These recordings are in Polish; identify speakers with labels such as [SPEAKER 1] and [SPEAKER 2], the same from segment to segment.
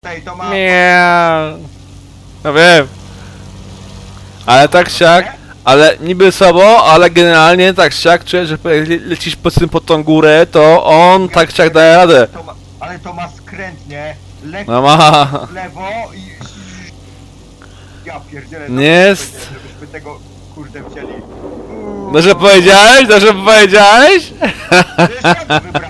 [SPEAKER 1] Tej, to ma...
[SPEAKER 2] Miau. No wiem. Ale tak siak, ale niby słabo, ale generalnie tak siak czuję, że jak le- lecisz po tym pod tą górę, to on tak siak daje radę.
[SPEAKER 1] To ma, ale to ma skręt, nie? Lekko
[SPEAKER 2] No ma.
[SPEAKER 1] w lewo i... Ja pierdzielę.
[SPEAKER 2] Nie jest.
[SPEAKER 1] Żebyśmy tego kurde wzięli. Uuu,
[SPEAKER 2] Dobrze powiedziałeś? Dobrze powiedziałeś?
[SPEAKER 1] Przecież ja to wybrałem,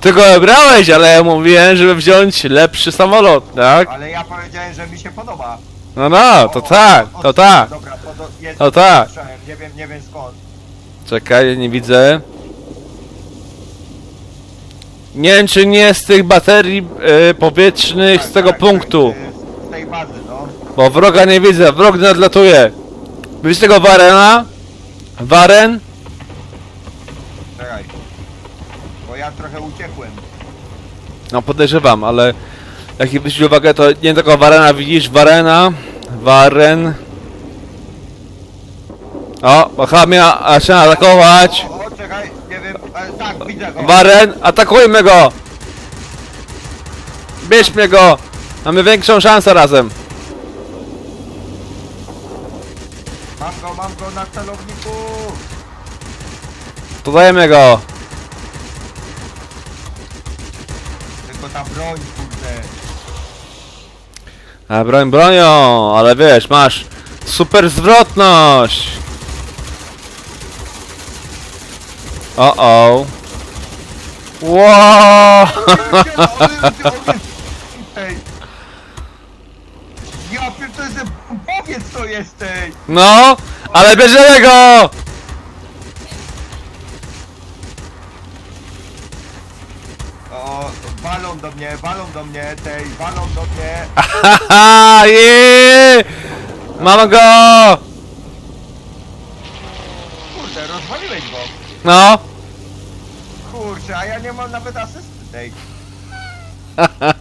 [SPEAKER 2] Ty go wybrałeś, ale ja mówiłem, żeby wziąć lepszy samolot, tak?
[SPEAKER 1] ale ja powiedziałem, że mi się podoba.
[SPEAKER 2] No no, to
[SPEAKER 1] O,
[SPEAKER 2] tak,
[SPEAKER 1] o,
[SPEAKER 2] to tak.
[SPEAKER 1] Dobra, to do, jest,
[SPEAKER 2] To tak.
[SPEAKER 1] słyszałem, Nie wiem, nie wiem skąd.
[SPEAKER 2] Czekaj, nie widzę. Nie wiem, czy nie z tych baterii e, powietrznych z
[SPEAKER 1] Tak,
[SPEAKER 2] tego
[SPEAKER 1] tak,
[SPEAKER 2] punktu.
[SPEAKER 1] tak, z- Z tej bazy, no.
[SPEAKER 2] Bo wroga nie widzę, wrog nadlatuje. Widzisz tego Warena? Waren?
[SPEAKER 1] Czekaj. Bo ja trochę uciekłem.
[SPEAKER 2] No podejrzewam, ale jak zwrócić uwagę, to nie tylko Warena widzisz, Warena, Waren. O, Bachamia, a trzeba atakować.
[SPEAKER 1] O, o, czekaj, nie wiem, ale tak, widzę go.
[SPEAKER 2] Waren, atakujmy go! Bierzmy go! Mamy większą szansę razem.
[SPEAKER 1] Mam go, mam go na celowniku.
[SPEAKER 2] To dajemy go.
[SPEAKER 1] Tylko ta broń, kurde.
[SPEAKER 2] A broń bronią, ale wiesz, masz super zwrotność. O o. Wow!
[SPEAKER 1] Ej. Ja pier... to jest... Powiedz co jesteś!
[SPEAKER 2] No, ale bierzemy go!
[SPEAKER 1] O, walą do mnie, walą do mnie, tej, walą do mnie.
[SPEAKER 2] Haha, jeee! Mam go!
[SPEAKER 1] Kurde, rozwaliłeś go.
[SPEAKER 2] No,
[SPEAKER 1] Kurczę, a ja nie mam nawet asysty tej.